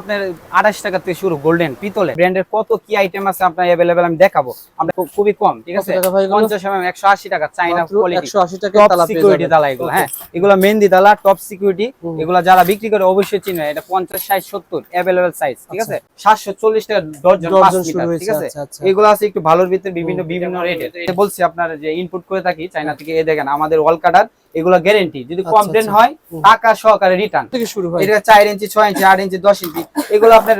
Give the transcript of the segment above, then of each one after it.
আপনার আঠাশ টাকা থেকে শুরু গোল্ডেন পিতলে ব্র্যান্ডের কত কি আইটেম আছে আপনার অ্যাভেলেবেল আমি দেখাবো। আমরা খুবই কম ঠিক আছে? কত টাকা ভাই এগুলো? পঞ্চাশ এম একশো আশি টাকা চাইনা কোয়ালিটি টপ সিকিউরিটি। তালা এগুলো হ্যাঁ? এগুলো মেহেন্দি তালা টপ সিকিউরিটি। এগুলো যারা বিক্রি করে অবশ্যই চিনবে এটা পঞ্চাশ ষাট সত্তর অ্যাভেলেবেল সাইজ ঠিক আছে? সাতশো চল্লিশ টাকা ডজন ঠিক আছে? আচ্ছা, আচ্ছা। এগুলো আছে একটু ভালোর ভিতরে বিভিন্ন বিভিন্ন রেটের বলছি আপনার যে ইনপুট করে থাকি চাইনা থেকে এ দেখেন আমাদের ওয়াল কাটার এগুলো গ্যারেন্টি যদি আচ্ছা, কমপ্লেন আচ্ছা। হয় হুম। টাকা সহকারে রিটার্ন থেকে শুরু হয়। এটা চার ইঞ্চি ছয় ইঞ্চি আট ইঞ্চি দশ ইঞ্চি এগুলো আপনার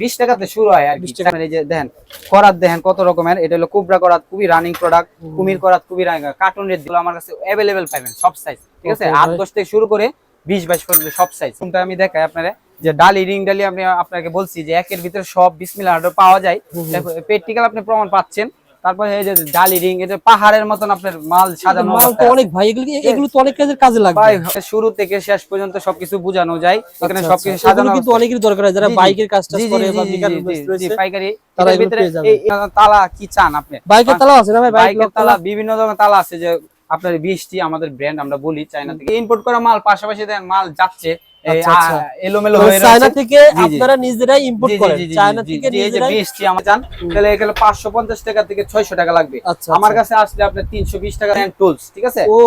বিশ টাকাতে শুরু হয় আর কি। 20 টাকা। এই যে দেখেন করাত দেখেন কত রকমের। এটা হলো কুবরা করাত খুবই রানিং প্রোডাক্ট কুমির করাত খুবই রানিং কার্টুন রেটগুলো আমার কাছে অ্যাভেলেবেল পাবেন সব সাইজ ঠিক আছে? আট। দশ থেকে শুরু করে বিশ বাইশ পর্যন্ত সব সাইজ কোনটা আমি দেখাই আপনারা? যে ডালি রিং ডালি আমি আপনাকে বলছি যে একের ভিতরে সব বিসমিল্লাহ অর্ডার পাওয়া যায়। প্র্যাকটিক্যাল আপনি প্রমাণ পাচ্ছেন। তারপরে এই যে ডালি রিং এটা পাহাড়ের মতন আপনার মাল সাজানো মাল তো অনেক ভাই এগুলো এগুলো তো অনেক কাজের কাজে লাগবে। ভাই শুরু থেকে শেষ পর্যন্ত সবকিছু বোঝানো যায়। এখানে আচ্ছা, সবকিছু আচ্ছা। সাজানো কিন্তু। অনেকেরই দরকার হয়। যারা। বাইকের কাজ টাজ জি, জি, করে বা জি, পাইকারি। তারা ভিতরে তালা কি চান আপনি? বাইকের তালাও আছে না ভাই? বাইক বাইকের তালা বিভিন্ন ধরনের তালা আছে যে আপনার বিশটি আমাদের ব্র্যান্ড আমরা বলি চায়না থেকে ইম্পোর্ট করা মাল পাশাপাশি দেন মাল যাচ্ছে। আচ্ছা, আচ্ছা। এলোমেলো হয়ে চায়না থেকে। আপনারা নিজেরাই ইম্পোর্ট জি, জি, করেন জি, জি, চায়না থেকে জি, এই যে নিজেরাই বিশটি আমার চান তাহলে এখানে পাঁচশো পঞ্চাশ টাকা থেকে ছয়শো টাকা লাগবে আচ্ছা, আমার। কাছে আসলে আপনার তিনশো বিশ টাকা টুলস ঠিক আছে ও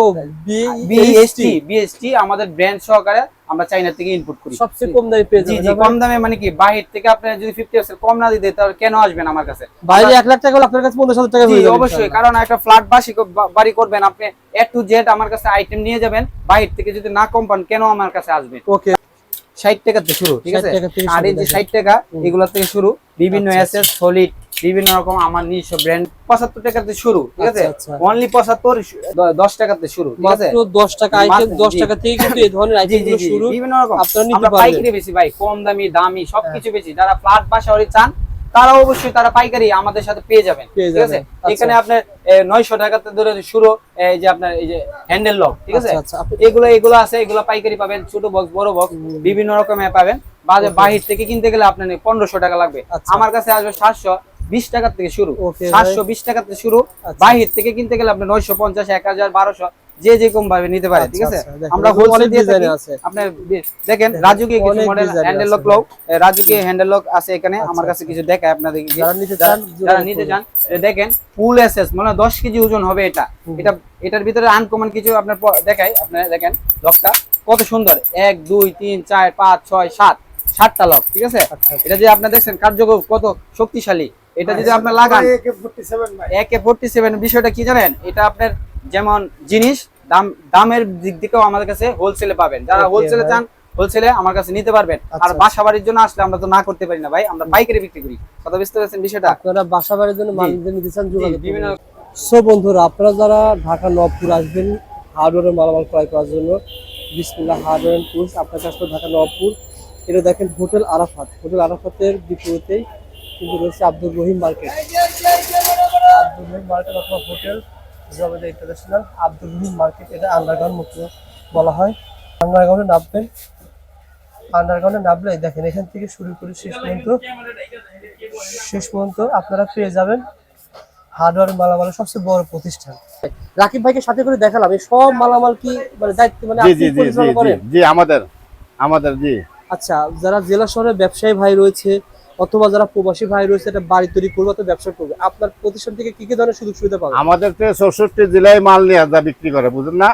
B S T B S T আমাদের ব্র্যান্ড সহকারে আমরা চাইনা থেকে ইনপুট করি। সবচেয়ে কম দামে পেয়ে যাবেন জি কম দামে মানে কি বাহির থেকে আপনি যদি ফিফটি পার্সেন্ট কম না দিতে তাহলে কেন আসবেন আমার কাছে? বাইরে 1 লাখ টাকা হলে আপনার কাছে পঞ্চাশ হাজার টাকা হয়ে যাবে অবশ্যই কারণ একটা ফ্ল্যাট বাসি বাড়ি করবেন আপনি এ টু জেড আমার কাছে আইটেম নিয়ে যাবেন বাহির থেকে যদি না কম পান কেন আমার কাছে আসবেন ওকে ষাট টাকা থেকে শুরু ঠিক আছে? আর এই যে ষাট টাকা এগুলো থেকে শুরু। বিভিন্ন আচ্ছা, এসএস সলিড বিভিন্ন রকম আমার নিজস্ব ব্র্যান্ড পঁচাত্তর টাকাতে শুরু ঠিক আছে? আচ্ছা, আচ্ছা। অনলি পঁচাত্তর দশ টাকাতে শুরু ঠিক আছে? দশ টাকা আইটেম দশ। টাকা থেকে কিন্তু এই ধরনের আইটেম শুরু বিভিন্ন রকম। আপনারা নিতে আমরা বাইক পাইকারি বেশি ভাই কম দামি দামি সবকিছু বেশি। যারা ফ্ল্যাট বাসাবাড়ি চান তারা অবশ্যই তারা পাইকারি আমাদের সাথে পেয়ে যাবেন ঠিক আছে? আচ্ছা। এখানে আপনার নয়শো টাকাতে ধরে শুরু এই যে আপনার এই যে হ্যান্ডেল লক ঠিক আছে? আচ্ছা, আচ্ছা, এগুলো এগুলো আছে এগুলো পাইকারি পাবেন ছোট বক্স বড় বক্স বিভিন্ন রকমের পাবেন। বাহির থেকে কিনতে গেলে আপনার পনেরোশো টাকা লাগবে। আমার কাছে আসবে সাতশো বিশ টাকার থেকে শুরু। সাতশো বিশ টাকার থেকে শুরু। বাহির থেকে কিনতে গেলে আপনার নয়শো পঞ্চাশ এক হাজার বারোশো যে যে কম ভাবে নিতে পারে ঠিক আছে? আচ্ছা, আচ্ছা, আমরা হোলসেল দিয়ে থাকি। বি- দেখেন রাজুকে কিছু মডেল হ্যান্ডেল লক লক রাজুকে হ্যান্ডেল লক আছে এখানে আমার কাছে কিছু দেখায় আপনাদের যারা নিতে চান, যারা নিতে চান দেখেন ফুল এসএস মানে দশ কেজি ওজন হবে এটা। এটা এটার ভিতরে আনকমন কিছু আপনার দেখাই। আপনারা দেখেন লকটা কত সুন্দর। এক দুই তিন চার পাঁচ ছয় সাত। সাতটা লক ঠিক আছে? আচ্ছা, এটা যে আপনি দেখছেন কার্যকর কত শক্তিশালী। এটা যদি আপনি লাগান। একে ফোরটি সেভেন বিষয়টা কি জানেন? এটা আপনার যেমন জিনিস দাম দামের দিক থেকেও আমাদের কাছে হোলসেলে পাবেন। যারা হোলসেলে চান হোলসেলে আমার কাছে নিতে পারবেন। আর আচ্ছা, বাসা বাড়ির জন্য আসলে আমরা তো না করতে পারি না ভাই। আমরা পাইকারি বিক্রি করি। কথা বুঝতে পারছেন বিষয়টা? আপনারা বাসা বাড়ির জন্য জি। মাল নিতে চান বিভিন্ন সো বন্ধুরা আপনারা যারা ঢাকা নবপুর আসবেন হার্ডওয়ারের মালামাল ক্রয় করার জন্য বিসমিল্লাহ হার্ডওয়ার টুলস আপনার কাছে ঢাকা নবপুর। এটা দেখেন হোটেল আরাফাত। হোটেল আরাফাতের বিপরীতেই কিন্তু রয়েছে আব্দুল রহিম মার্কেট। আব্দুল রহিম মার্কেট অথবা hotel. Jobed international Abdul Rahim market এটা আন্ডারগ্রাউন্ড মুক্ত বলা হয়। আন্ডারগ্রাউন্ডে নামবেন আন্ডারগ্রাউন্ডে নামলে দেখেন এখান থেকে শুরু করে শেষ পর্যন্ত শেষ পর্যন্ত আপনারা পেয়ে যাবেন হার্ডওয়ার মালামালের সবচেয়ে বড় প্রতিষ্ঠান। রাকিব ভাইকে সাথে করে দেখালাম এই সব মালামাল কি মানে দায়িত্ব মানে আপনি পরিচালনা করেন? জি আমাদের আমাদের জি। আচ্ছা যারা জেলা শহরে ব্যবসায়ী ভাই রয়েছে অথবা যারা প্রবাসী ভাই রয়েছে একটা বাড়ি তৈরি করবে অথবা ব্যবসা করবে আপনার প্রতিষ্ঠান থেকে কি কি ধরনের সুযোগ সুবিধা পাবে আমাদের তো চৌষট্টি জেলায় মাল নিয়ে যা বিক্রি করে বুঝলেন না?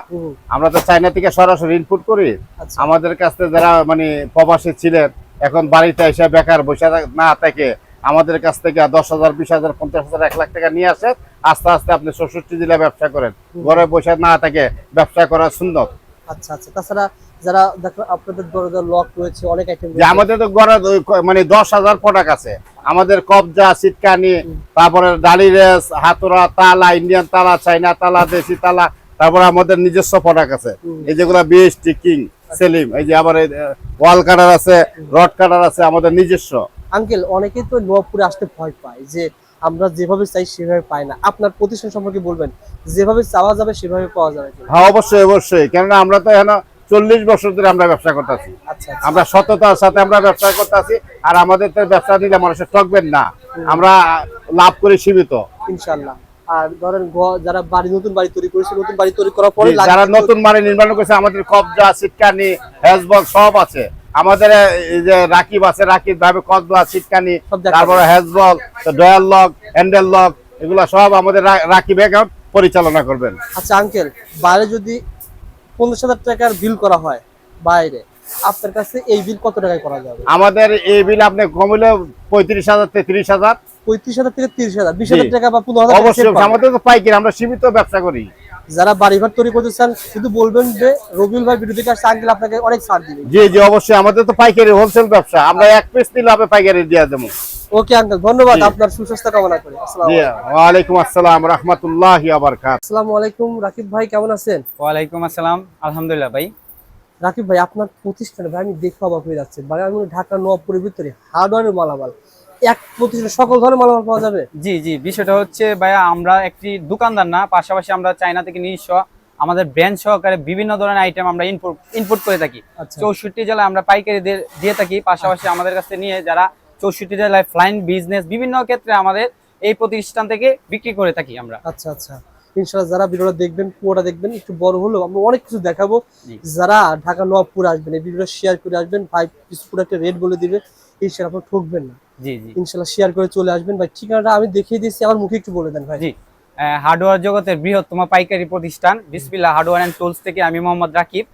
আমরা তো চাইনা থেকে সরাসরি ইনপুট করি। আচ্ছা। আমাদের কাছে যারা মানে প্রবাসী ছিলেন এখন বাড়িতে এসে বেকার বসে না থেকে আমাদের কাছ থেকে দশ হাজার বিশ হাজার পঞ্চাশ হাজার এক লাখ টাকা নিয়ে আসে। আস্তে আস্তে আপনি চৌষট্টি জেলায় ব্যবসা করেন। ঘরে বসে না থেকে ব্যবসা করা সুন্দর। আচ্ছা আচ্ছা। তাছাড়া যারা দেখো আপনাদের দরজা লক রয়েছে অনেক আইটেম আমাদের তো গড়ে মানে দশ হাজার প্রোডাক্ট আছে। আমাদের কবজা সিটকানি তারপরে ডালি রেস হাতুরা তালা ইন্ডিয়ান তালা চাইনা তালা দেশি তালা তারপরে আমাদের নিজস্ব প্রোডাক্ট আছে। এই যেগুলো বিএসটি কিং সেলিম এই যে আবার ওয়াল কাটার আছে রড কাটার আছে আমাদের নিজস্ব। আঙ্কেল অনেকেই তো নবপুরে আসতে ভয় পায় যে আমরা যেভাবে চাই সেভাবে পাই না। আপনার প্রতিষ্ঠান সম্পর্কে বলবেন যেভাবে চাওয়া যাবে সেভাবে পাওয়া যাবে হ্যাঁ অবশ্যই অবশ্যই। কেননা আমরা তো এখন চল্লিশ বছর ধরে আমরা ব্যবসা করতেছি। আচ্ছা আচ্ছা। আমরা সততার সাথে আমরা ব্যবসা করতেছি আর আমাদের তো ব্যবসা নিলে মানুষের ঠকবেন না। আমরা লাভ করে সীমিত। ইনশাল্লাহ আর ধরেন যারা বাড়ি নতুন বাড়ি তৈরি করেছে নতুন বাড়ি তৈরি করার পরে যারা নতুন বাড়ি নির্মাণ করেছে আমাদের কবজা সিটকানি হ্যাজবল সব আছে। আমাদের এই যে রাকিব আছে রাকিব ভাবে কসবা সিটকানি তারপরে হ্যাজবল ডয়াল লক হ্যান্ডেল লক এগুলা সব আমাদের রাকিব অ্যাকাউন্ট পরিচালনা করবেন। আচ্ছা আঙ্কেল বাইরে যদি পঞ্চাশ হাজার টাকার বিল করা হয় বাইরে আপনার কাছে এই বিল কত টাকায় করা যাবে? আমাদের এই বিল আপনি কমলে পঁয়ত্রিশ হাজার তেত্রিশ হাজার। পঁয়ত্রিশ হাজার থেকে তিরিশ হাজার বিশ হাজার টাকা বা পনেরো হাজার অবশ্যই আমাদের তো পাইকারি আমরা সীমিত ব্যবসা করি। যারা বাড়ি ঘর তৈরি করতে চান শুধু বলবেন যে রবিউল ভাই ভিডিও দেখে আসছে আঙ্কেল আপনাকে অনেক ছাড় দিবে জি জি অবশ্যই। আমাদের তো পাইকারি হোলসেল ব্যবসা। আমরা এক পিস নিলে আপনি পাইকারি দিয়ে দেবো। ওকে আঙ্কেল ধন্যবাদ আপনার সুস্বাস্থ্য কামনা করি। আসসালামু আলাইকুম। ওয়ালাইকুম আসসালাম রহমতুল্লাহ আবরকাত আসসালামু আলাইকুম রাকিব ভাই কেমন আছেন? ওয়ালাইকুম আসসালাম আলহামদুলিল্লাহ ভাই। রাকিব ভাই আপনার প্রতিষ্ঠানে ভাই আমি দেখে অবাক হয়ে যাচ্ছে। ভাই আমি ঢাকা নবপুরের ভিতরে হার্ডওয়ারের মালামাল। এক প্রতিষ্ঠানে সকল ধরনের মালামাল পাওয়া যাবে? জি জি বিষয়টা হচ্ছে ভাইয়া আমরা একটি দোকানদার না পাশাপাশি আমরা চায়না থেকে নিজস্ব আমাদের ব্র্যান্ড সহকারে বিভিন্ন ধরনের আইটেম আমরা ইনপুট ইনপুট করে থাকি। আচ্ছা। চৌষট্টি জেলায় আমরা পাইকারি দিয়ে- থাকি পাশাপাশি আমাদের কাছে নিয়ে যারা চৌষট্টি জেলায় ফ্লাইন বিজনেস বিভিন্ন ক্ষেত্রে আমাদের এই প্রতিষ্ঠান থেকে বিক্রি করে থাকি আমরা। আচ্ছা আচ্ছা। ইনশাআল্লাহ যারা ভিডিওটা দেখবেন পুরোটা দেখবেন একটু বড় হলেও আমরা অনেক কিছু দেখাবো। যারা ঢাকা নবপুর আসবেন এই ভিডিওটা শেয়ার করে আসবেন ভাই কিছু পুরো একটা রেট বলে দিবে। ইনশাআল্লাহ আপনার ঠকবেন না। জি জি। ইনশাল্লাহ শেয়ার করে চলে আসবেন। ভাই ঠিকানাটা আমি দেখিয়ে দিচ্ছি আমার মুখে একটু বলে দেন ভাই। জি। হার্ডওয়্যার জগতের বৃহত্তম পাইকারি প্রতিষ্ঠান বিসমিল্লা হার্ডওয়্যার অ্যান্ড টুলস থেকে আমি মোহাম্মদ রাকিব।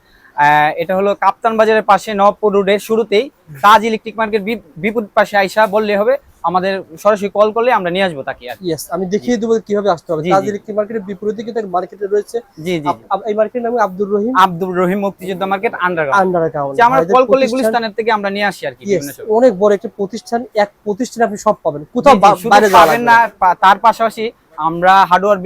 এটা হলো কাপ্তান বাজারের পাশে নবপুর রোডের শুরুতেই তাজ ইলেকট্রিক মার্কেট বিপুল পাশে আইসা বললে হবে আমাদের সরাসরি কল করলে আমরা নিয়ে আসব তাকে আর। ইয়েস আমি দেখিয়ে দেবো কীভাবে আসতে হবে। ইলেকট্রিক মার্কেটের বিপরীতে কিন্তু মার্কেটে রয়েছে। জি জি। এই মার্কেটের নাম আব্দুর রহিম। আব্দুর রহিম মুক্তিযোদ্ধা মার্কেট আন্ডারগ্রাউন্ড আন্ডার আমরা কল করলে গুলিস্তানের থেকে আমরা নিয়ে আসি আর কি অনেক বড় একটা প্রতিষ্ঠান। এক প্রতিষ্ঠানে আপনি সব পাবেন। কোথাও বাইরে না না। তার পাশাপাশি আমরা হার্ডওয়্যার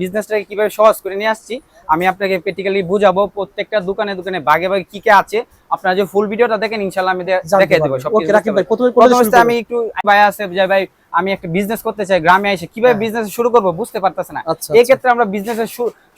বিজনেসটাকে কীভাবে সহজ করে নিয়ে আসছি আমি আপনাকে প্র্যাকটিক্যালি বুঝাবো প্রত্যেকটা দোকানে দোকানে ভাগে ভাগে কি কি আছে। আপনারা যে ফুল ভিডিওটা দেখেন ইনশাআল্লাহ আমি দে- জানতে দেখিয়ে সব ওকে রাকিব ভাই প্রথমে আমি একটু ভাই আছে যে ভাই আমি একটা বিজনেস করতে চাই গ্রামে এসে কীভাবে বিজনেস শুরু করব বুঝতে পারতেছে না। আচ্ছা এই আচ্ছা। ক্ষেত্রে আমরা বিজনেস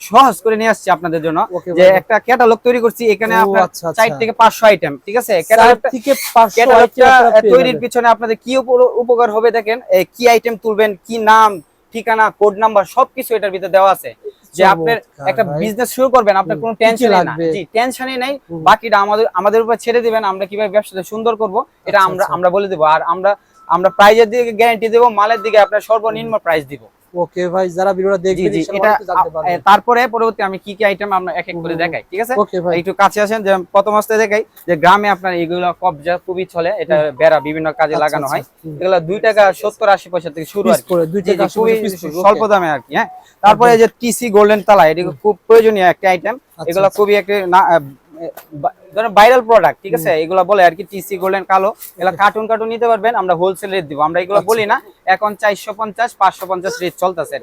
সহজ করে নিয়ে আসছি আপনাদের জন্য যে। একটা ক্যাটালগ তৈরি করছি এখানে ও, আপনার আচ্ছা। চার থেকে পাঁচশো আইটেম ঠিক আছে? চার ক্যাটালগটা থেকে পাঁচশো ক্যাটালগটা item তৈরির পিছনে আপনাদের কি উপ- উপকার হবে দেখেন কি আইটেম তুলবেন কি নাম ঠিকানা কোড নাম্বার সবকিছু এটার ভিতরে দেওয়া আছে। যে আপনার একটা বিজনেস শুরু করবেন আপনার কোনো টেনশন না? জি টেনশনই নাই। বাকিটা আমাদের আমাদের উপর ছেড়ে দিবেন আমরা কীভাবে ব্যবসাটা সুন্দর করব এটা আচ্ছা, আমরা আচ্ছা। আমরা বলে দেব। আর আমরা আমরা প্রাইজের দিকে গ্যারান্টি দেব মালের দিকে আপনার সর্বনিম্ন প্রাইস দিব। ওকে ভাই যারা ভিডিওটা দেখবেন জানতে পারবেন। তারপরে পরবর্তী আমি কি কি আইটেম আমরা এক এক করে দেখাই ঠিক আছে? একটু কাছে আসেন যে প্রথম অবস্থায় দেখাই যে গ্রামে আপনার এগুলো কবজা খুবই চলে এটা বেড়া বিভিন্ন কাজে আচ্ছা, লাগানো হয়। আচ্ছা, এগুলো টাকা সত্তর আশি পয়সা থেকে শুরু আর স্বল্প দামে আর কি হ্যাঁ? তারপরে যে টিসি গোল্ডেন তালা এটি খুব প্রয়োজনীয় একটা আইটেম আচ্ছা, এগুলো আচ্ছা। খুবই একটা ধরেন ভাইরাল প্রোডাক্ট ঠিক আছে? এগুলো বলে আর কি টিসি গোল্ডেন কালো এগুলো কার্টুন কার্টুন নিতে পারবেন আমরা হোলসেল রেট দিব। আমরা এগুলো আচ্ছা। বলি না এখন চারশো পঞ্চাশ পাঁচশো পঞ্চাশ রেট চলতেছে।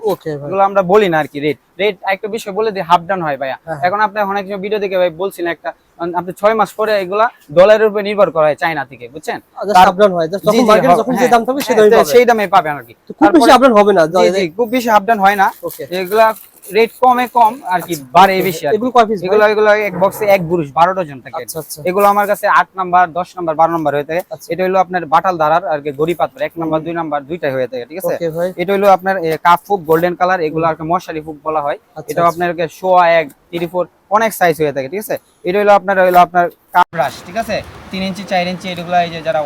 এগুলো আমরা বলি না আর কি রেট রেট একটা বিষয় বলে দিই হাফ ডাউন হয় ভাইয়া। হ্যাঁ। এখন আপনার অনেক ভিডিও দেখে ভাই বলছিলেন একটা আপনি ছয় মাস পরে এগুলা ডলারের উপর নির্ভর করা হয় চাইনা থেকে বুঝছেন? হয় হ্যাঁ, সেই হ্যাঁ, দামে পাবেন আরকি আর কি। খুব বেশি হাফ আপডাউন হবে না খুব বেশি হয় না। ওকে এগুলা রেট কমে কম আর কি বাড়ে বেশি এগুলো কয় পিস এগুলো এগুলো এক বক্সে এক বুরুষ বারো ডজন থাকে। আচ্ছা আচ্ছা। এগুলো আমার কাছে আট নাম্বার দশ নাম্বার বারো নাম্বার হয়ে থাকে। আচ্ছা। এটা হলো আপনার বাটাল ধারার আর কি গড়ি পাথর। এক নাম্বার দুই নাম্বার দুইটাই হয়ে থাকে ঠিক আছে? এটা হলো আপনার কাপ ফুক গোল্ডেন কালার এগুলো আর কি মশারি ফুক বলা হয়। এটা আপনার শোয়া এক থ্রি ফোর অনেক সাইজ হয়ে থাকে ঠিক আছে? এটা হলো আপনার হলো আপনার কাপড়াস ঠিক আছে? তিন ইঞ্চি চার ইঞ্চি এগুলো এই যে যারা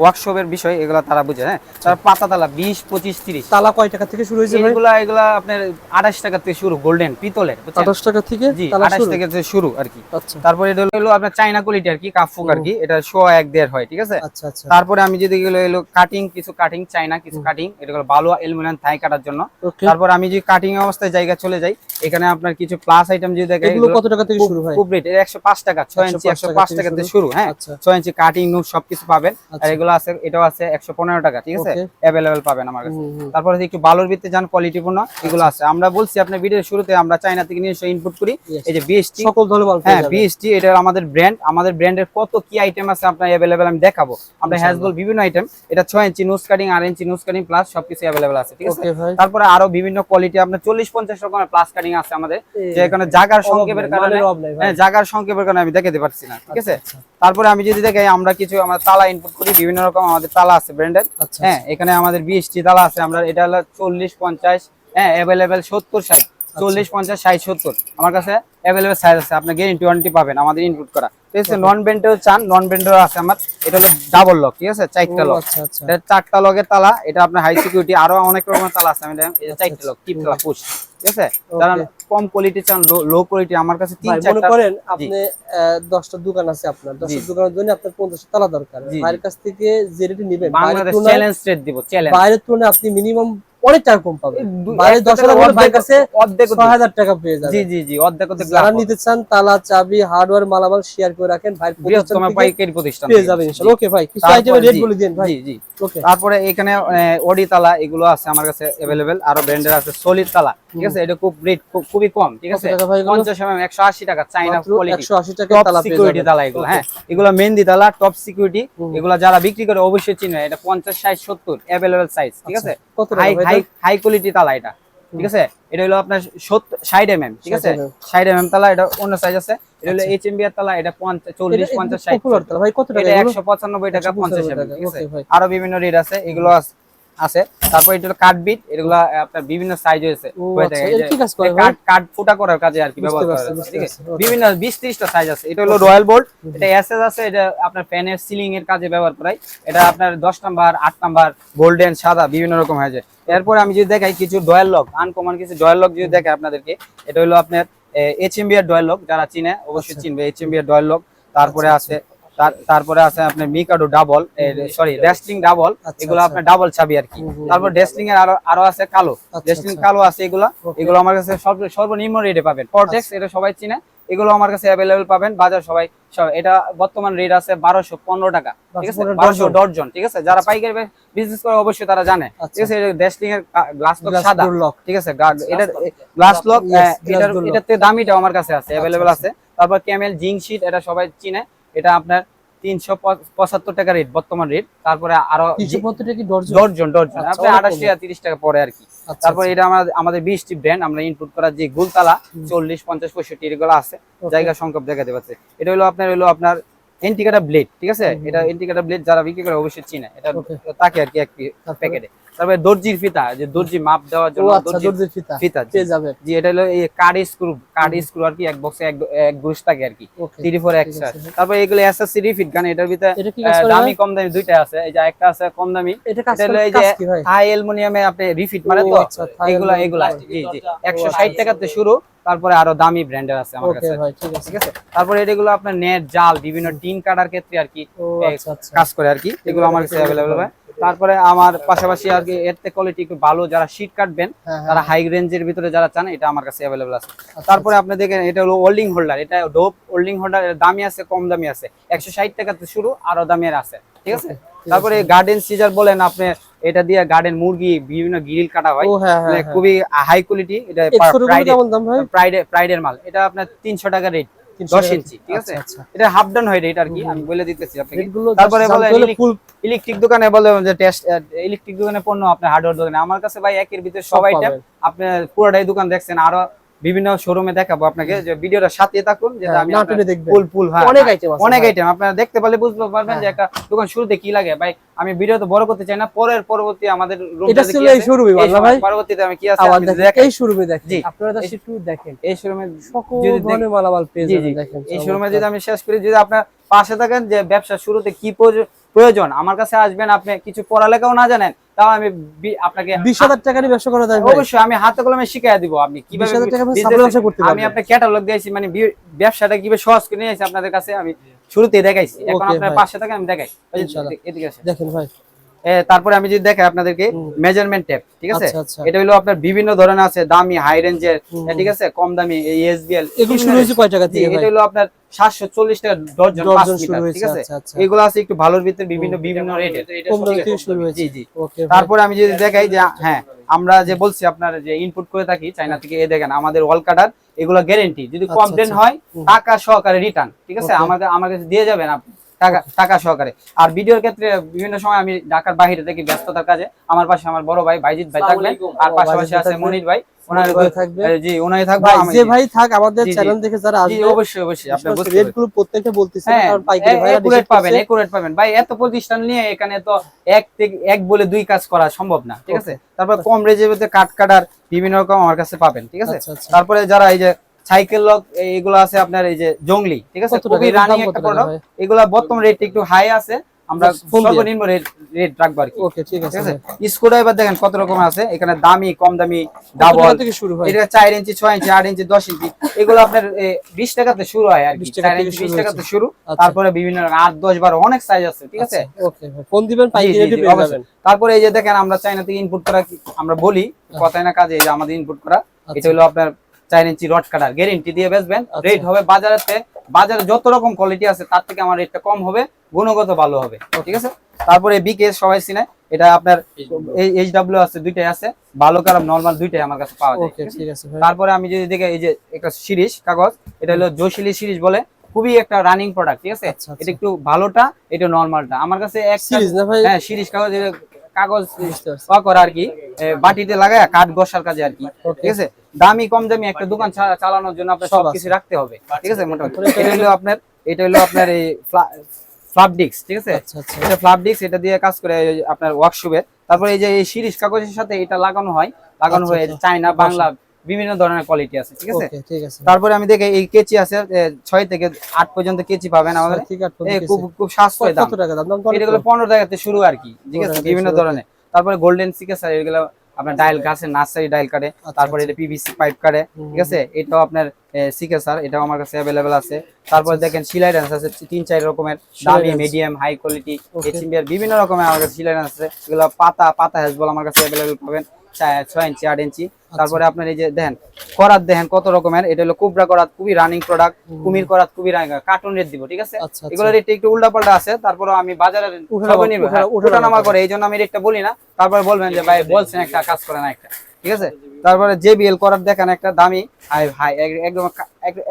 ওয়ার্কশপের বিষয় এগুলো তারা বুঝে হ্যাঁ? তার পাতা তালা বিশ পঁচিশ তিরিশ। তালা কয় টাকা থেকে শুরু হয়েছে এগুলা এগুলা আপনার আঠাশ টাকা থেকে শুরু গোল্ডেন পিতলের আঠাশ টাকা থেকে জি আঠাশ থেকে শুরু আর কি। আচ্ছা। তারপরে এটা হলো আপনার চাইনা কোয়ালিটি আর কি কাফুক আর কি এটা শো এক দেড় হয় ঠিক আছে? আচ্ছা আচ্ছা। তারপরে আমি যদি এগুলো এলো কাটিং কিছু কাটিং চাইনা কিছু কাটিং এটা হলো ভালো এলুমিনিয়াম থাই কাটার জন্য। তারপর আমি যদি কাটিং অবস্থায় জায়গা চলে যাই এখানে আপনার কিছু প্লাস আইটেম যদি দেখেন এগুলো কত টাকা থেকে শুরু হয়? খুব রেট একশো পাঁচ টাকা ছয় ইঞ্চি 105 পাঁচ টাকা থেকে শুরু? হ্যাঁ? আচ্ছা। ছয় ইঞ্চি কাটিং নুক সবকিছু পাবেন। আর আচ্ছা। এগুলো আছে এটাও আছে একশো পনেরো টাকা ঠিক আছে? অ্যাভেলেবেল পাবেন আমার কাছে। তারপরে একটু বালোর ভিত্তি যান কোয়ালিটিপূর্ণ এগুলো আছে। আমরা বলছি আপনার ভিডিওর শুরুতে আমরা চাইনা থেকে নিয়ে ইনপুট করি। এই যে বিএসটি সকল ধরনের মাল হ্যাঁ বিএসটি এটা আমাদের ব্র্যান্ড আমাদের ব্র্যান্ডের কত কি আইটেম আছে আপনার অ্যাভেলেবেল আমি দেখাবো। আমরা হ্যাজবল বিভিন্ন আইটেম এটা ছয় ইঞ্চি নোজ কাটিং আর ইঞ্চি নোজ কাটিং প্লাস সবকিছু অ্যাভেলেবেল আছে ঠিক আছে? তারপরে আরও বিভিন্ন কোয়ালিটি আপনার চল্লিশ পঞ্চাশ রকমের প্লাস কাটিং আছে আমাদের। যে এখানে জাগার সংক্ষেপের কারণে। হ্যাঁ জাগার সংক্ষেপের কারণে আমি দেখাতে পারছি না ঠিক আছে? আচ্ছা, তারপরে আমি যদি দেখাই আমরা কিছু আমরা তালা ইনপুট করি বিভিন্ন রকম আমাদের তালা আছে ব্র্যান্ডের আচ্ছা হ্যাঁ এখানে আমাদের বিএসটি তালা আছে আমরা এটা হলো চল্লিশ পঞ্চাশ হ্যাঁ অ্যাভেলেবেল সত্তর ষাট আচ্ছা। চল্লিশ পঞ্চাশ ষাট সত্তর। আমার কাছে অ্যাভেলেবেল সাইজ আছে আপনি গ্যারেন্টি ওয়ারেন্টি পাবেন আমাদের ইনপুট করা। ঠিক আছে নন বেন্ডেও চান নন বেন্ডেও আছে আমার। এটা হলো ডাবল লক ঠিক আছে চারটা লক আচ্ছা আচ্ছা। এটা চারটা লকের তালা এটা আপনার হাই সিকিউরিটি আরও অনেক রকমের তালা আছে আমি চারটা লক টিপ তালা পুশ ঠিক আছে? যারা কম কোয়ালিটি চান লো কোয়ালিটি আমার কাছে তিন চারটা করেন আপনি আহ, দশটা দোকান আছে আপনার। দশটা জি। দোকানের জন্য আপনার পঞ্চাশটা তালা দরকার। বাইরের কাছ থেকে যে রেটে নেবেন চ্যালেঞ্জ রেট দিব চ্যালেঞ্জ বাইরের তুলনায় আপনি মিনিমাম অনেক টাকা কম বাইরে দশ হাজার কাছে অর্ধেক ছয় হাজার টাকা পেয়ে যাবেন জি জি জি অর্ধেক অর্ধেক যারা নিতে চান তালা চাবি হার্ডওয়্যার মালামাল শেয়ার করে রাখেন ভাই পাইকারি প্রতিষ্ঠান পেয়ে যাবেন ইনশাআল্লাহ ওকে ভাই কিছু রেট বলে দিন ভাই। জি জি। ওকে তারপরে এখানে অডি তালা এগুলো আছে আমার কাছে আরও ব্র্যান্ডের আছে সলিড তালা। ঠিক আছে? এটা খুব রেট খুবই কম ঠিক আছে? একশো আশি টাকা চাইনা কোয়ালিটি 180 টাকা তালা সিকিউরিটি তালা এগুলো হ্যাঁ? এগুলো মেহেন্দি তালা টপ সিকিউরিটি এগুলো যারা বিক্রি করে অবশ্যই চিনবে এটা পঞ্চাশ ষাট সত্তর অ্যাভেলেবেল সাইজ ঠিক আছে? আচ্ছা, কত টাকা হাই হাই কোয়ালিটি তালা এটা ঠিক আছে? এটা হলো আপনার সত্তর ষাট এম এম ঠিক আছে? 60 ষাট এম এম তালা এটা অন্য সাইজ আছে। এটা হলো এইচ এম তালা এটা চল্লিশ পঞ্চাশ ষাট। টাকা? এটা এগুলো? একশো পঁচানব্বই টাকা 195 পঞ্চাশ টাকা, ঠিক আছে? আরও বিভিন্ন রেট আছে এগুলো আছে। তারপর এটা কাঠ বিট এগুলো আপনার বিভিন্ন সাইজ হয়েছে। হয়ে আচ্ছা, থাকে। এই এটা যে কি কাজ করে এই ভাই? কাঠ কাঠ ফুটা করার কাজে আর কি ব্যবহার করা ঠিক আছে. বিভিন্ন বিশ ত্রিশটা সাইজ আছে। এটা হলো রয়্যাল বোল্ট এটা এসএস আছে এটা আপনার ফ্যানের সিলিং এর কাজে ব্যবহার করাই এটা আপনার দশ নাম্বার আট নাম্বার গোল্ডেন সাদা বিভিন্ন রকম হয়ে যায়। এরপরে আমি যদি দেখাই কিছু ডয়াল লক আনকমন কিছু ডয়াল লক যদি দেখাই আপনাদেরকে এটা হলো আপনার এইচ এম বি এর ডয়েল লক যারা চিনে অবশ্যই আচ্ছা। চিনবে এইচ এম বি এর ডয়েল লক তারপরে আছে তার- তারপরে আছে আপনার Mikado double sorry resting double আচ্ছা, এগুলো আচ্ছা। আপনার ডাবল চাবি আর কি। তারপর ডেস্টিং এর আরও আছে কালো। ডেস্টিং আচ্ছা। কালো আছে এগুলো। এগুলো আমার কাছে সর্বনিম্ন রেটে পাবেন। পরটেক্স। এটা সবাই চিনে। এগুলো আমার কাছে অ্যাভেলেবেল পাবেন। বাজার সবাই এটা বর্তমান রেট আছে বারোশো পনেরো টাকা। ঠিক আছে? বারোশো ডজন। ঠিক আছে? যারা পাইকারি বিজনেস করে অবশ্যই তারা জানে। ঠিক আছে? ডেস্টিং এর গ্লাস লক সাদা। ঠিক আছে? এটা গ্লাস লক এটার এটাতে দামিটাও আমার কাছে আছে অ্যাভেলেবেল। আছে। তারপর ক্যামেল জিং শিট এটা সবাই চিনে। এটা আপনার তিনশো পঁচাত্তর টাকা রেট বর্তমান রেট তারপরে আরও ডর্জন? ডর্জন ডর্জন আপনি অনেক আঠাশ টাকা তিরিশ টাকা পরে আর কি। আচ্ছা, তারপর আচ্ছা। এটা আমাদের আমাদের বিশটি ব্র্যান্ড আমরা ইনপুট করার যে গুলতালা চল্লিশ পঞ্চাশ পঁয়ষট্টি এগুলো আছে. জায়গা সংখ্যক দেখাতে পাচ্ছে এটা হলো আপনার হলো আপনার এন্টিকাটা ব্লেড ঠিক আছে? এটা এন্টিকাটা ব্লেড যারা বিক্রি করে অবশ্যই চিনে। এটা তাকে আর কি এক প্যাকেটে। তারপরে দর্জির ফিতা যে দর্জি মাপ দেওয়ার জন্য আচ্ছা দর্জির ফিতা। ফিতা পেয়ে যাবে। জি এটা হলো এই কার্ড স্ক্রু কার্ড স্ক্রু আর কি এক বক্সে এক এক গ্রুশ থাকে আর কি। ওকে থ্রি ফোর ঠিক তারপর এগুলো এসএসসি রিফিট গান এটার ভিতরে দামি কম দামি দুইটা আছে। এই যে একটা আছে কম দামি। এটা কাজ হলো করে এই যে হাই অ্যালুমিনিয়ামে আপনি রিফিট মানে তো আচ্ছা, এগুলা এগুলা plastic। জি জি। একশো ষাট টাকাতে শুরু তারপরে আরও দামি ব্র্যান্ডের আছে আমার ওকে কাছে। ভাই ঠিক আছে। ঠিক আছে? তারপরে এগুলো আপনার নেট জাল বিভিন্ন টিন কাটার ক্ষেত্রে আর কি আচ্ছা আচ্ছা। কাজ করে আর কি। এগুলো আমার কাছে অ্যাভেলেবল হয় তারপরে আমার পাশাপাশি আর কি এর কোয়ালিটি একটু ভালো যারা শীট কাটবেন হ্যাঁ, তারা হাই রেঞ্জের ভিতরে যারা চান এটা আমার কাছে অ্যাভেলেবল আছে। আচ্ছা, তারপরে আপনি দেখেন এটা হলো হোল্ডিং হোল্ডার এটা ডোপ হোল্ডিং হোল্ডার দামি আছে কম দামি আছে। একশো ষাট টাকাতে শুরু আরও দামের আছে ঠিক আছে? তারপরে গার্ডেন সিজার বলেন আপনি এটা দিয়ে গার্ডেন মুরগি বিভিন্ন গ্রিল কাটা হয়। হ্যাঁ হ্যাঁ মানে হ্যাঁ। খুবই হাই কোয়ালিটি এটা X4 গুলো ফ্রাইডে কেমন দাম ভাই? ফ্রাইডে ফ্রাইডের মাল এটা আপনার তিনশো টাকা রেট 300 দশ ইঞ্চি ঠিক আছে? আচ্ছা, আচ্ছা। এটা হাফ ডান হয় এটা আর কি আমি বলে দিতেছি আপনাকে। তারপরে বলে ইলেকট্রিক দোকানে বলে যে টেস্ট ইলেকট্রিক দোকানে পণ্য আপনার হার্ডওয়্যার দোকানে। আমার কাছে ভাই একের ভিতরে সব আইটেম আপনি পুরোটাই দোকান দেখছেন। আরও বিভিন্ন শোরুমে দেখাবো আপনাকে যে ভিডিওটা সাথে থাকুন যেটা হ্যাঁ, আমি ফুল ফুল হ্যাঁ অনেক হ্যাঁ, আছে অনেক আইটেম আপনারা দেখতে পারলে বুঝতে পারবেন যে হ্যাঁ। একটা দোকান শুরুতে কি লাগে। ভাই আমি ভিডিও তো বড় করতে চাই না পরের পরবর্তী আমাদের এটা ছিল এই শোরুমে এই বললা সময় ভাই। পরবর্তীতে আমি কি আছে দেখেন। এই শোরুমে দেখেন। আপনারা একটু দেখেন। এই শোরুমে সকল যদি ধরনের মালামাল পেয়ে জি, যাবেন দেখেন এই শোরুমে যদি আমি শেষ করি যদি আপনার পাশে থাকেন যে ব্যবসা শুরুতে কি প্রয়োজ- প্রয়োজন আমার কাছে আসবেন আপনি কিছু পড়ালেখাও না জানেন তাও আমি আপনাকে বিশ হাজার টাকা ব্যবসা করা অবশ্যই আমি হাতে কলমে শিখিয়ে দিব আপনি কীভাবে 20,000 টাকা ব্যবসা করতে আমি পারবেন। আপনার ক্যাটালগ দিয়েছি মানে ব্যবসাটা কীভাবে সহজ করে নিয়ে আসি আপনাদের কাছে আমি শুরুতেই দেখাইছি এখন Okay, আপনার ভাই। পাশে থাকেন আমি দেখাই ইনশাআল্লাহ। এদিকে আসেন। দেখেন ভাই তারপরে আমি যদি দেখাই আপনাদেরকে মেজারমেন্ট টেপ ঠিক আছে আচ্ছা, আচ্ছা। এটা হলো আপনার বিভিন্ন ধরনের আছে দামি হাই রেঞ্জের ঠিক আছে কম দামি এসবিএল এগুলো শুরু হয়েছে কয় টাকা থেকে এটা হলো আপনার সাতশো চল্লিশ টাকা ডজন ঠিক আছে? আচ্ছা আচ্ছা। এগুলো আছে একটু ভালোর ভিতরে বিভিন্ন বিভিন্ন রেটের। জি জি তারপরে আমি যদি দেখাই যে হ্যাঁ আমরা যে বলছি আপনার যে ইনপুট করে থাকি চাইনা থেকে এ দেখেন আমাদের ওয়াল কাটার এগুলো গ্যারেন্টি যদি আচ্ছা, কমপ্লেন। হয়। টাকা সহকারে রিটার্ন ঠিক আছে. আমাকে আমার কাছে দিয়ে যাবেন আপনি টাকা টাকা সহকারে। আর ভিডিওর ক্ষেত্রে বিভিন্ন সময় আমি ঢাকার বাইরে থেকে ব্যস্ততার কাজে। আমার পাশে আমার বড় ভাই বাইজিৎ ভাই থাকবেন। আর পাশাপাশি আছে মনির ভাই। ওনার ভাই থাকবে? জি ওনাই থাকবে যে ভাই থাক আমাদের জি, জি। চ্যানেল দেখে যারা আসবে অবশ্যই অবশ্যই আপনি বুঝতে রেটগুলো প্রত্যেকটা বলতেছে কারণ পাইকারি ভাইরা একুরেট পাবেন একুরেট পাবেন। ভাই এত প্রতিষ্ঠান নিয়ে এখানে তো এক এক বলে দুই কাজ করা সম্ভব না ঠিক আছে? তারপর কম মধ্যে কাট কাটার বিভিন্ন রকম আমার কাছে পাবেন ঠিক আছে? আচ্ছা, আচ্ছা। তারপরে যারা এই যে সাইকেল লক এগুলো আছে আপনার এই যে জংলি ঠিক আছে? খুবই রানিং দাম একটা প্রোডাক্ট এগুলা বর্তমান রেট একটু হাই আছে। আমরা সর্বনিম্ন রেট রাখব আর কি। ওকে ঠিক আছে আছে? দেখেন কত রকম আছে। এখানে দামি কম দামি ডাবল থেকে শুরু হয়? এটা চার ইঞ্চি ছয় ইঞ্চি আট ইঞ্চি দশ ইঞ্চি। এগুলো আপনার এ, বিশ টাকাতে শুরু হয় আর কি। 20 ইঞ্চি শুরু বিশ টাকাতে শুরু। আচ্ছা। তারপরে বিভিন্ন রকম আট দশ বারো অনেক সাইজ আছে ঠিক আছে? ওকে ফোন দিবেন পাইকারি রেটে পেয়ে যাবেন। তারপরে এই যে দেখেন আমরা চাইনা থেকে ইনপুট করা আমরা বলি কথায় না কাজে এই যে আমাদের ইনপুট করা। আচ্ছা। এটা হলো আপনার চার ইঞ্চি রড কাটার গ্যারেন্টি দিয়ে বেচবেন। আচ্ছা। রেট হবে বাজারেতে বাজারে যত রকম কোয়ালিটি আছে তার থেকে আমার রেটটা কম হবে গুণগত ভালো হবে। ঠিক আছে? তারপরে বিকেএস সবাই চিনে এটা আপনার এইচ ডাব্লিউ আছে দুইটাই আছে। ভালো খারাপ নরমাল দুইটাই আমার কাছে পাওয়া যায় ঠিক আছে? তারপরে আমি যদি দেখে এই যে একটা সিরিজ কাগজ এটা হলো জোশিলি সিরিজ বলে খুবই একটা রানিং প্রোডাক্ট ঠিক আছে? আচ্ছা, আচ্ছা। এটা একটু ভালোটা এটা নরমালটা আমার কাছে এক সিরিজ না ভাই? হ্যাঁ সিরিজ কাগজ কাগজ করা আর কি বাটিতে লাগায় কাঠ বসার কাজে আর কি ঠিক আছে? দামি কম দামি একটা দোকান চালানোর জন্য আপনার সব সবকিছু রাখতে হবে ঠিক আছে মোটামুটি? এটা হলো আপনার এটা হলো আপনার এই ঠিক আছে? আচ্ছা আচ্ছা। এটা দিয়ে কাজ করে আপনার ওয়ার্কশপে তারপরে এই যে এই সিরিজ কাগজের সাথে এটা লাগানো হয় লাগানো হয়ে হয় আচ্ছা। চাইনা বাংলা। বিভিন্ন ধরনের কোয়ালিটি আছে ঠিক আছে? ঠিক আছে। তারপরে আমি দেখি এই কেচি আছে এ, ছয় থেকে আট পর্যন্ত কেচি পাবেন আমাদের। ঠিক আছে এ, খুব খুব সাশ্রয় দাম। কত টাকা দাম? এগুলো টাকাতে শুরু আর কি ঠিক আছে? বিভিন্ন ধরনের। তারপরে গোল্ডেন সিকেসার এগুলো আপনার ডায়াল গাছের নার্সারি ডায়াল কাটে। তারপরে এটা পিভিসি পাইপ কাটে ঠিক আছে? এটাও আপনার সিকে সিকেসার এটাও আমার কাছে অ্যাভেলেবেল আছে। তারপরে দেখেন সিলাই ডান্স আছে তিন চার রকমের। দামি মিডিয়াম হাই কোয়ালিটি বিভিন্ন রকমের আমার কাছে সিলাই ডান্স আছে। এগুলো পাতা পাতা হ্যাজবল আমার কাছে অ্যাভেলেবেল পাবেন। ছয় ইঞ্চি আট ইঞ্চি আচ্ছা। তারপরে আপনার এই যে দেখেন করাত দেখেন কত রকমের। এটা হলো কুবরা করাত খুবই রানিং প্রোডাক্ট কুমির করাত খুবই রানিং কার্টুন রেট দিব ঠিক আছে? আচ্ছা, আচ্ছা। এগুলো রেট একটু উল্টা পাল্টা আছে তারপরে আমি বাজারে সর্বনিম্ন হ্যাঁ, করে। এই জন্য আমি রেটটা বলি না। তারপরে বলবেন যে ভাই বলছেন একটা কাজ করে না একটা ঠিক আছে? তারপরে জেবিএল করার দেখেন একটা দামি হাই একদম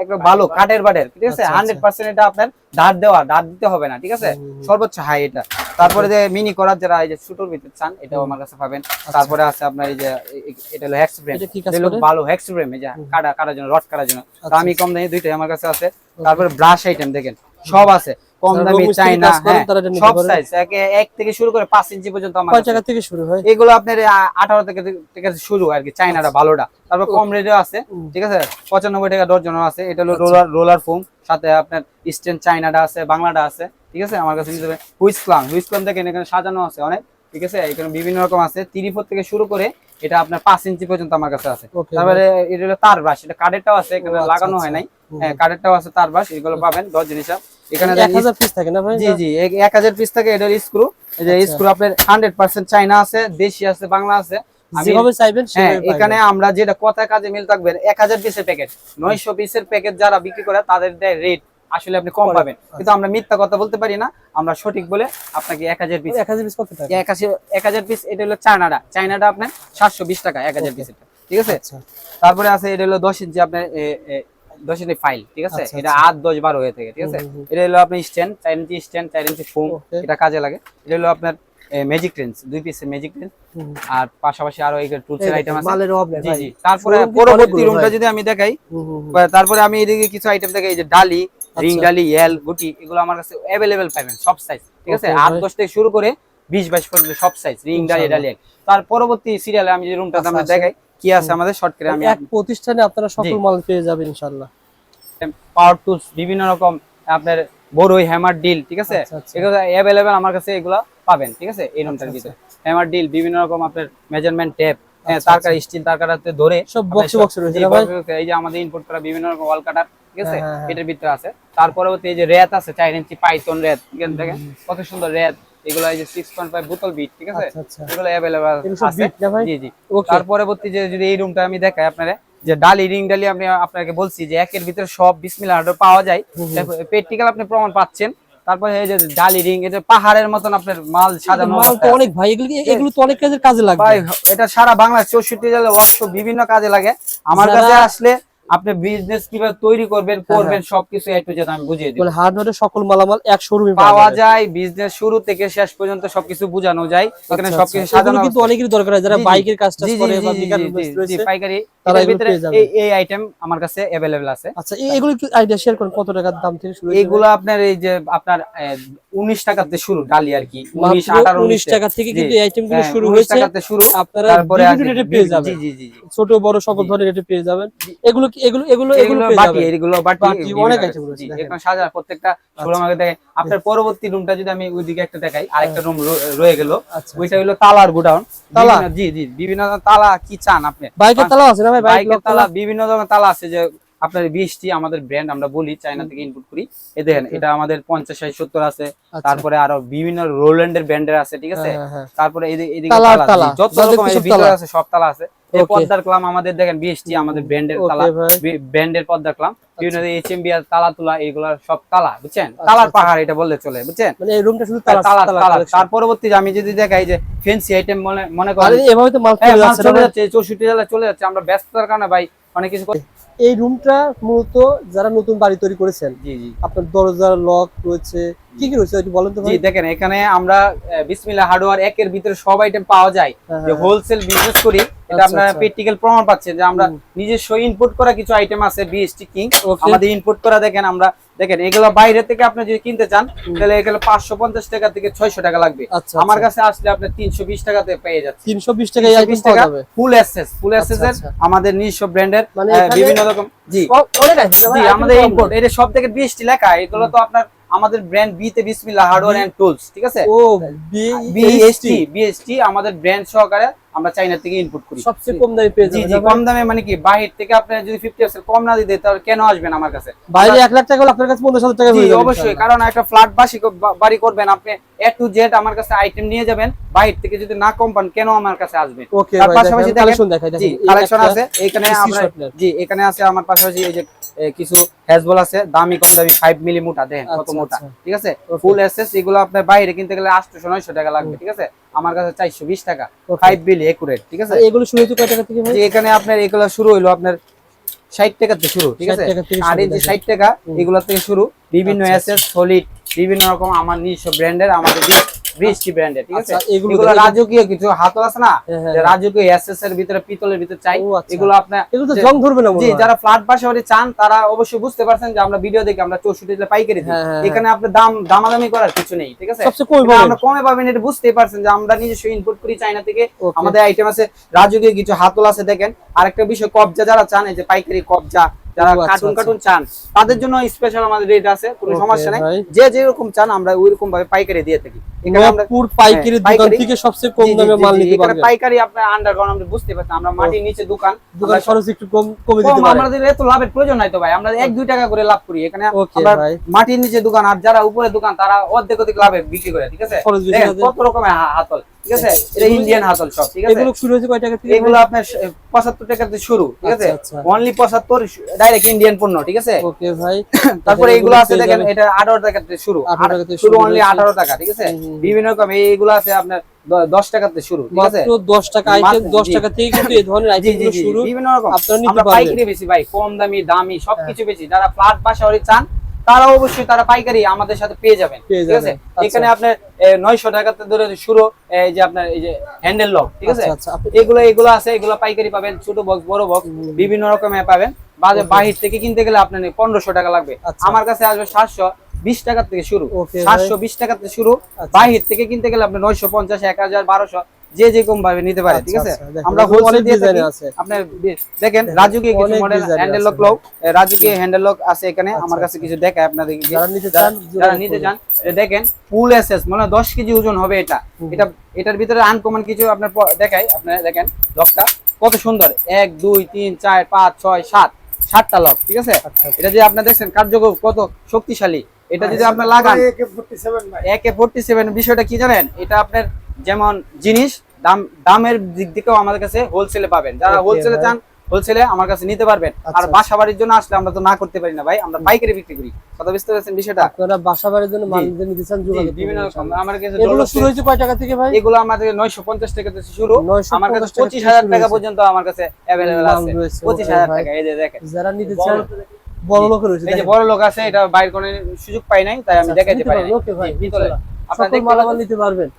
একদম ভালো কাঠের বাটের ঠিক আছে? আচ্ছা, হান্ড্রেড পার্সেন্ট এটা আপনার ধার দেওয়া ধার দিতে হবে না ঠিক আছে? সর্বোচ্চ হাই এটা। তারপরে যে মিনি করার যারা এই যে ছোটর ভিতরে চান এটাও আমার কাছে পাবেন। তারপরে আছে আপনার এই যে এটা হলো হ্যাক্স ফ্রেম আচ্ছা। এটা কি কাজ হলো? ভালো হ্যাক্স ফ্রেম এই যে কাটা কাটার জন্য রড কাটার জন্য। আচ্ছা, দামি কম দামি দুইটাই আমার কাছে আছে। তারপরে ব্রাশ আইটেম দেখেন সব আছে। কম দামি কাজ করেন হ্যাঁ, সব সাইজ এক থেকে শুরু করে পাঁচ ইঞ্চি পর্যন্ত আমার টাকা থেকে শুরু হয়? এগুলো আপনার আঠারো থেকে থেকে শুরু আর কি চাইনাটা ভালোটা তারপর কম রেটে আছে ঠিক আছে? পঁচানব্বই টাকা ডজন আছে এটা হলো রোলার রোলার ফোম সাথে আপনার ইস্টার্ন চাইনাটা আছে বাংলাটা আছে। ঠিক আছে? আমার কাছে নিতে হবে হুইসক্লাম হুইসক্লাম দেখেন এখানে সাজানো আছে অনেক ঠিক আছে? এখানে বিভিন্ন রকম আছে। তিরিফোর থেকে শুরু করে এটা আপনার পাঁচ ইঞ্চি পর্যন্ত আমার কাছে আছে। তারপরে এটা হলো তার ব্রাশ এটা কাঠেরটাও আছে এখানে আচ্ছা, লাগানো হয় নাই। হ্যাঁ কাঠেরটাও আছে তার ব্রাশ এগুলো পাবেন ডজন হিসাব এখানে পিস থাকে না ভাই জি জি এক- এক হাজার পিস থাকে এটার স্ক্রু যে আচ্ছা। স্ক্রু আপনার হান্ড্রেড পার্সেন্ট চাইনা আছে দেশি আছে বাংলা আছে। আমি যেভাবে চাইবেন হ্যাঁ এখানে আমরা যেটা কথা কাজে মিল থাকবে এক হাজার পিসের প্যাকেট নয়শো পিসের প্যাকেট যারা বিক্রি করে তাদের রেট আসলে আপনি কম পাবেন। কিন্তু আমরা মিথ্যা কথা বলতে পারি না আমরা সঠিক বলে আপনাকে এক হাজার পিস এক হাজার পিস কত টাকা? এক হাজার পিস এটা হলো চায়নাটা। চায়নাটা আপনার সাতশো বিশ টাকা এক হাজার পিসের ঠিক আছে? আচ্ছা। তারপরে আছে এটা হলো দশ ইঞ্চি আপনার দশ ইঞ্চি ফাইল ঠিক আছে? আচ্ছা, এটা আট দশ বারো হয়ে থাকে ঠিক আছে? এটা হলো আপনার স্ট্যান্ড চার ইঞ্চি স্ট্যান্ড চার ইঞ্চি ফোম এটা কাজে লাগে। এটা হলো আপনার ম্যাজিক রেঞ্জ দুই পিসের ম্যাজিক রেঞ্জ আর পাশাপাশি আরও এই টুলসের আইটেম আছে। জি জি। তারপরে পরবর্তী রুমটা যদি আমি দেখাই তারপরে আমি এদিকে কিছু আইটেম দেখাই এই যে ডালি আচ্ছা। এল গুটি এগুলো আমার কাছে অ্যাভেলেবেল পাবেন সব সাইজ ঠিক আছে? আট দশ থেকে শুরু করে বিশ বাইশ পর্যন্ত সব সাইজ ডালি এল তার পরবর্তী সিরিয়ালে আমি যে রুমটা আচ্ছা, আমরা আচ্ছা। দেখাই কি আছে আমাদের শর্ট করে আমি এক প্রতিষ্ঠানে আপনারা সকল মাল পেয়ে যাবেন ইনশাআল্লাহ। পাওয়ার টুলস বিভিন্ন রকম আপনার বড়ই হ্যামার ডিল ঠিক আছে। এগুলো অ্যাভেলেবেল আমার কাছে এগুলো পাবেন ঠিক আছে? এই রুমটার ভিতরে। হ্যামার ডিল বিভিন্ন রকম আপনার মেজারমেন্ট টেপ আচ্ছা, তারকার স্টিল ধরে সব বক্সে বক্সে রয়েছে এই যে আমাদের ইনপুট করা বিভিন্ন রকম ওয়াল কাটার ঠিক আছে? হ্যাঁ, হ্যাঁ, হ্যাঁ। এটার ভিতরে আছে। এই যে রেত আছে চার ইঞ্চি পাইথন রেত কত সুন্দর রেত। এগুলো এই যে সিক্স পয়েন্ট ফাইভ বোতল বিট ঠিক আছে? আচ্ছা আচ্ছা। এগুলো আছে। জি জি। তার পরবর্তী যে যদি এই রুমটা আমি দেখাই আপনারা যে ডালি রিং ডালি আমি আপনাকে বলছি যে একের ভিতরে সব বিসমিল্লাহ পাওয়া যায়। প্র্যাকটিক্যাল আপনি প্রমাণ পাচ্ছেন। তারপরে এই যে ডালি রিং এটা পাহাড়ের মতন আপনার মাল সাজানো মাল তো অনেক ভাই এগুলো এগুলো তো অনেক কাজের কাজে লাগবে। ভাই এটা সারা বাংলা চৌষট্টি জেলায় ওয়ার্কশপ বিভিন্ন কাজে লাগে। আমার কাছে আসলে আপনি বিজনেস কীভাবে তৈরি করবেন হ্যাঁ, করবেন সবকিছু এ টু জেড আমি বুঝিয়ে হার্ডওয়্যারের সকল মালামাল এক শোরুমে পাওয়া যায়। বিজনেস শুরু থেকে শেষ পর্যন্ত সবকিছু বোঝানো যায়। এখানে সবকিছু সাজানো কিন্তু অনেকেরই দরকার হয় যারা। বাইকের কাজ টাজ জি, জি, করে বা বিকার পাইকারি। তারা ভিতরে এই আইটেম আমার কাছে অ্যাভেলেবেল আছে। আচ্ছা এই- এগুলো একটু আইডিয়া শেয়ার করেন কত টাকার দাম থেকে শুরু আপনার এই যে আপনার উনিশ টাকাতে শুরু ডালি আর কি। উনিশ মাত্র আঠারো 19 টাকা থেকে কিন্তু এই আইটেমগুলো হ্যাঁ, শুরু 19 হয়েছে। টাকাতে শুরু। আপনারা তারপরে পেয়ে যাবেন। জি জি জি ছোট বড় সকল ধরনের রেটে পেয়ে যাবেন। এগুলো কি এগুলো এগুলো এগুলো এগুলো বাটি এগুলো বাটি বাটি, বিভিন্ন অনেক দেখেন। এখানে সাজা প্রত্যেকটা শোরুম আগে দেখেন আপনার পরবর্তী রুমটা যদি আমি ওইদিকে একটা দেখাই আরেকটা রুম রয়ে গেল। আচ্ছা ওইটা হলো তালার গোডাউন। তালা? জি জি বিভিন্ন তালা কি চান আপনি? বাইকের তালা আছে না ভাই? বাইকের তালা? বিভিন্ন ধরনের তালা আছে। যে আপনার বিএসটি আমাদের ব্র্যান্ড আমরা বলি চায়না থেকে ইনপুট করি। এই দেখেন এটা আমাদের পঞ্চাশ ষাট সত্তর আছে। আচ্ছা। তারপরে আরও বিভিন্ন রোল্যান্ডের ব্র্যান্ডের আছে ঠিক আছে? হ্যাঁ, হ্যাঁ। তারপরে এদিকে যত রকম। আছে সব তালা আছে। এই পর্দার ক্লাম আমাদের দেখেন বিএসটি আমাদের ব্র্যান্ডের ভাই। ব্র্যান্ডের পর্দা ক্লাম বিভিন্ন আর তালা তুলা এইগুলা সব তালা বুঝছেন? আচ্ছা, তালার আচ্ছা। পাহাড় এটা বললে চলে বুঝছেন? মানে এই রুমটা শুধু তালা তালা তালা তালা তার পরবর্তী আমি যদি দেখাই যে ফেন্সি আইটেম মনে মনে করেন। এভাবে তো মাল হ্যাঁ, চলে যাচ্ছে না চলে যাচ্ছে আমরা ব্যস্ততার কারণে ভাই অনেক কিছু এই রুমটা মূলত যারা নতুন বাড়ি তৈরি করেছেন জি জি। আপনার দরজার লক রয়েছে কি কি রয়েছে একটু বলেন তো জি দেখেন এখানে আমরা বিসমিল্লা হার্ডওয়্যার একের ভিতরে সব আইটেম পাওয়া যায়। হ্যাঁ, যে হ্যাঁ। হোলসেল বিজনেস করি এটা আচ্ছা, আপনারা আচ্ছা। প্র্যাকটিক্যাল প্রমাণ পাচ্ছেন যে আমরা নিজস্ব ইনপুট করা কিছু আইটেম আছে বিএসটি কিং. আমাদের ইনপুট করা দেখেন আমরা দেখেন এগুলো বাইরে থেকে আপনি যদি কিনতে চান তাহলে এগুলো পাঁচশো পঞ্চাশ টাকা থেকে ছয়শো টাকা লাগবে। আচ্ছা আমার কাছে আসলে আপনি তিনশো বিশ টাকাতে পেয়ে যাচ্ছে তিনশো বিশ টাকা এই আইটেম পাওয়া যাবে। ফুল এসএস ফুল এসএস এর আচ্ছা। আমাদের নিজস্ব ব্র্যান্ডের বিভিন্ন রকম জি। আমাদের ইম্পোর্ট এটা সব থেকে বিএসটি লেখা এগুলো তো আপনার আমাদের ব্র্যান্ড বি তে বিসমিল্লাহ হার্ডওয়্যার এন্ড টুলস ঠিক আছে? ও বিএসটি বিএসটি বিএসটি আমাদের ব্র্যান্ড সহকারে আমরা চাইনা থেকে ইনপুট করি। সবচেয়ে কম দামে পেয়ে জি যাবেন জি ভাই? কম দামে মানে কি বাহির থেকে আপনি যদি ফিফটি পার্সেন্ট কম না দিতে তাহলে কেন আসবেন আমার কাছে? বাইরে এক লাখ টাকা হলে আপনার কাছে পঞ্চাশ হাজার টাকা হয়ে যাবে অবশ্যই কারণ একটা ফ্ল্যাট বাসি বাড়ি করবেন আপনি এ টু জেড আমার কাছে আইটেম নিয়ে যাবেন বাহির থেকে যদি না কম পান কেন আমার কাছে আসবেন? ওকে তার পাশাপাশি কালেকশন দেখাই জি দেখেন কালেকশন আছে এখানে আমরা জি এখানে আছে আমার পাশাপাশি এই যে কিছু হ্যাজবল আছে দামি কম দামি ফাইভ মিলি মোটা দেখেন কত আচ্ছা, মোটা আচ্ছা। ঠিক আছে? ফুল এসএস এগুলো আপনার বাইরে কিনতে গেলে আটশো নয়শো টাকা লাগবে ঠিক আছে? আমার কাছে চারশো বিশ টাকা. ফাইভ মিলি একুরেট ঠিক আছে? এগুলো শুরু হচ্ছে কয় টাকা থেকে এখানে আপনার এগুলো শুরু হইল আপনার ষাট টাকাতে শুরু ঠিক আছে? আর এই যে ষাট টাকা এগুলো থেকে শুরু বিভিন্ন আচ্ছা, এসএস সলিড বিভিন্ন রকম আমার নিজস্ব ব্র্যান্ডের আমাদের বৃষ্টি ব্র্যান্ডের ঠিক আছে? আচ্ছা, এগুলো রাজকীয় কিছু হাতল আছে না? হ্যাঁ, হ্যাঁ, রাজকীয় এসএস এর ভিতরে পিতলের ভিতরে চাই। আচ্ছা। এগুলো আপনার এগুলো তো জং ধরবে না জি যারা ফ্ল্যাট বাসাবাড়ি চান তারা অবশ্যই বুঝতে পারছেন যে আমরা ভিডিও দেখে আমরা চৌষট্টি পাইকারি দিই। হ্যাঁ, এখানে আপনার দাম দামাদামি করার কিছু নেই ঠিক আছে? সবচেয়ে কমে পাবেন। আমরা কমে পাবেন এটা বুঝতেই পারছেন যে আমরা নিজস্ব ইনপুট করি চাইনা থেকে। আমাদের আইটেম আছে রাজকীয় কিছু হাতল আছে দেখেন। আরেকটা বিষয় কবজা যারা চান এই যে পাইকারি কবজা যারা আচ্ছা, কার্টুন আচ্ছা। কার্টুন চান তাদের জন্য স্পেশাল আমাদের রেট আছে কোনো সমস্যা নাই। যে যেরকম চান আমরা ওইরকম ভাবে পাইকারি দিয়ে থাকি। নবপুর পাইকারি হ্যাঁ, দোকান থেকে সবচেয়ে কম জি, জি, দামে মাল জি, নিতে এখানে পাইকারি আপনার আন্ডারগ্রাউন্ড আমরা বুঝতে পারছেন আমরা মাটির নিচে দোকান। দোকান খরচ একটু কম কমে দিতে পারেন আমাদের এত লাভের প্রয়োজন নাই তো ভাই আমরা এক দুই টাকা করে লাভ করি। এখানে আমরা মাটির নিচে দোকান আর যারা উপরে দোকান তারা অর্ধেক অর্ধেক লাভে বিক্রি করে ঠিক আছে। কত রকমের হাতল। ঠিক আছে? এটা ইন্ডিয়ান হাতল সব ঠিক আছে? এগুলো শুরু হয়েছে কয় টাকা থেকে? এগুলো আপনার পঁচাত্তর টাকাতে শুরু ঠিক আছে? আচ্ছা, আচ্ছা। অনলি পঁচাত্তর ডাইরেক্ট ইন্ডিয়ান পণ্য ঠিক আছে? ওকে ভাই। তারপরে এগুলো আছে দেখেন। এটা আঠারো টাকাতে শুরু। 18 টাকাতে শুরু শুরু অনলি হয়েছে। আঠারো টাকা ঠিক আছে। বিভিন্ন রকম এইগুলো আছে আপনার দ- দশ টাকাতে শুরু ঠিক আছে? মাত্র 10 টাকা আইটেম 10 টাকা থেকে কিন্তু এই ধরনের আইটেম শুরু বিভিন্ন রকম। আপনারা নিতে পারবেন। পাইকারি বেশি ভাই কম দামি দামি সবকিছু বেশি। যারা ফ্ল্যাট বাসাবাড়ি চান তারা অবশ্যই তারা পাইকারি আমাদের সাথে পেয়ে যাবেন। ঠিক আছে? আচ্ছা। এখানে আপনার নয়শো টাকাতে ধরে শুরু এই যে আপনার এই যে হ্যান্ডেল লক ঠিক আছে? আচ্ছা, আচ্ছা, এগুলো এগুলো আছে এগুলো পাইকারি পাবেন ছোট বক্স বড় বক্স বিভিন্ন রকমের পাবেন। বাজে বাহির থেকে কিনতে গেলে আপনার পনেরোশো টাকা লাগবে। আচ্ছা। আমার কাছে আসবে সাতশো বিশ টাকার থেকে শুরু। সাতশো বিশ টাকার থেকে শুরু। আচ্ছা। বাহির থেকে কিনতে গেলে আপনার নয়শো পঞ্চাশ এক হাজার বারোশো যে যেরকম ভাবে নিতে পারে ঠিক আছে? আচ্ছা, আচ্ছা, আমরা হোলসেল দিয়ে থাকি। বি- দেখেন রাজুকে কিছু মডেল হ্যান্ডেল লক লও রাজুকে হ্যান্ডেল লক আছে এখানে আমার কাছে কিছু দেখায় আপনাদের। যারা নিতে চান, যারা নিতে চান দেখেন ফুল এসএস মানে দশ কেজি ওজন হবে এটা। এটা এটার ভিতরে আনকমন কিছু আপনার দেখাই আপনারা দেখেন লকটা কত সুন্দর। এক দুই তিন চার পাঁচ ছয় সাত সাতটা লক ঠিক আছে? আচ্ছা, এটা যে আপনার দেখছেন কার্যকর কত শক্তিশালী। এটা যদি আপনার লাগান। একে ফোরটি সেভেন বিষয়টা কি জানেন? এটা আপনার যেমন জিনিস দাম দামের দিক থেকেও আমাদের কাছে হোলসেলে পাবেন। যারা হোলসেলে চান হোলসেলে আমার কাছে নিতে পারবেন। আর আচ্ছা। বাসা বাড়ির জন্য আসলে আমরা তো না করতে পারি না ভাই। আমরা পাইকারি বিক্রি করি। কথা বুঝতে পারছেন বিষয়টা? আপনারা বাসা বাড়ির জন্য জি। নিতে চান যোগাযোগ বিভিন্ন রকম। আমার কাছে এগুলো শুরু হয়েছে কয় টাকা থেকে ভাই? এগুলো আমাদের নয়শো পঞ্চাশ টাকা থেকে শুরু। আমার কাছে টাকা পঁচিশ থেকে হাজার শুরু টাকা পর্যন্ত আমার কাছে দাম আছে। রয়েছে, পঁচিশ okay, হাজার ভাই। টাকা এই যে দেখেন। যারা নিতে চান বড় লোকের রয়েছে এই যে বড় লোক আছে এটা বাইরে কোনো সুযোগ পাই নাই তাই আমি আচ্ছা, দেখাইতে পারি okay ভাই, ভিতরে সকল মালামাল নিতে পারবেন।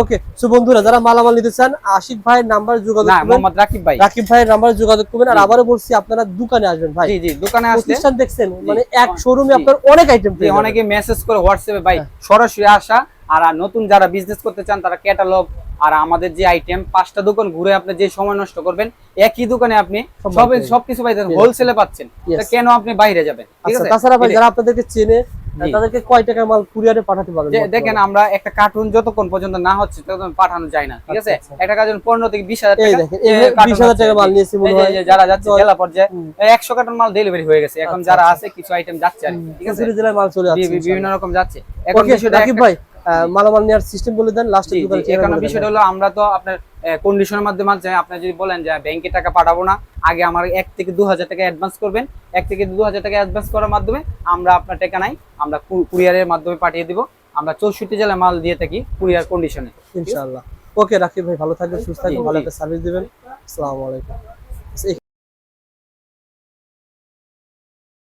ওকে সো বন্ধুরা যারা মালামাল নিতে চান আশিক ভাইয়ের নাম্বার যোগাযোগ মোহাম্মদ রাকিব ভাই। রাকিব ভাইয়ের নাম্বারে যোগাযোগ করবেন। আর আবারও বলছি আপনারা দোকানে আসবেন ভাই। জি জি দোকানে আসলে প্রতিষ্ঠান দেখছেন মানে এক শোরুমে আপনার অনেক আইটেম যে অনেকে মেসেজ করে হোয়াটসঅ্যাপে ভাই সরাসরি আসা। আর নতুন যারা বিজনেস করতে চান তারা ক্যাটালগ আর আমাদের যে আইটেম পাঁচটা দোকান ঘুরে আপনি যে সময় নষ্ট করবেন একই দোকানে আপনি সব সব সবকিছু পাইতেন হোলসেলে পাচ্ছেন. কেন আপনি বাইরে যাবেন? ঠিক আচ্ছা আছে? তাছাড়া ভাই যারা আপনাদেরকে চেনে। তাদেরকে কয় মাল কুরিয়ারে পাঠাতে পারবেন দেখেন আমরা একটা কার্টুন যতক্ষণ পর্যন্ত না হচ্ছে ততক্ষণ পাঠানো যায় না ঠিক আছে? আচ্ছা, একটা কার্টুন পনেরো থেকে বিশ হাজার এই টাকা বিশ হাজার টাকা মাল নিয়েছি মনে হয়। যারা যাচ্ছে জেলা পর্যায়ে হুম। একশো কার্টন মাল ডেলিভারি হয়ে গেছে। এখন আচ্ছা, যারা আচ্ছা। আছে কিছু আইটেম যাচ্ছে ঠিক আছে? মাল চলে যাচ্ছে বিভিন্ন রকম যাচ্ছে। এখন ভাই। মালামাল নেওয়ার সিস্টেম বলে দেন লাস্টে এখন বিষয়টা হলো আমরা তো আপনার কন্ডিশনের মাধ্যমে আছে আপনি যদি বলেন যে ব্যাংকে টাকা পাঠাবো না আগে আমার এক থেকে দু হাজার টাকা অ্যাডভান্স করবেন। এক থেকে দু হাজার টাকা অ্যাডভান্স করার মাধ্যমে আমরা আপনার টাকা নাই আমরা কুরিয়ারের মাধ্যমে পাঠিয়ে দিব। আমরা চৌষট্টি জেলা মাল দিয়ে থাকি কুরিয়ার কন্ডিশনে ইনশাআল্লাহ। ওকে রাকিব ভাই ভালো থাকবেন সুস্থ থাকবেন ভালো একটা সার্ভিস দিবেন। আসসালামু আলাইকুম।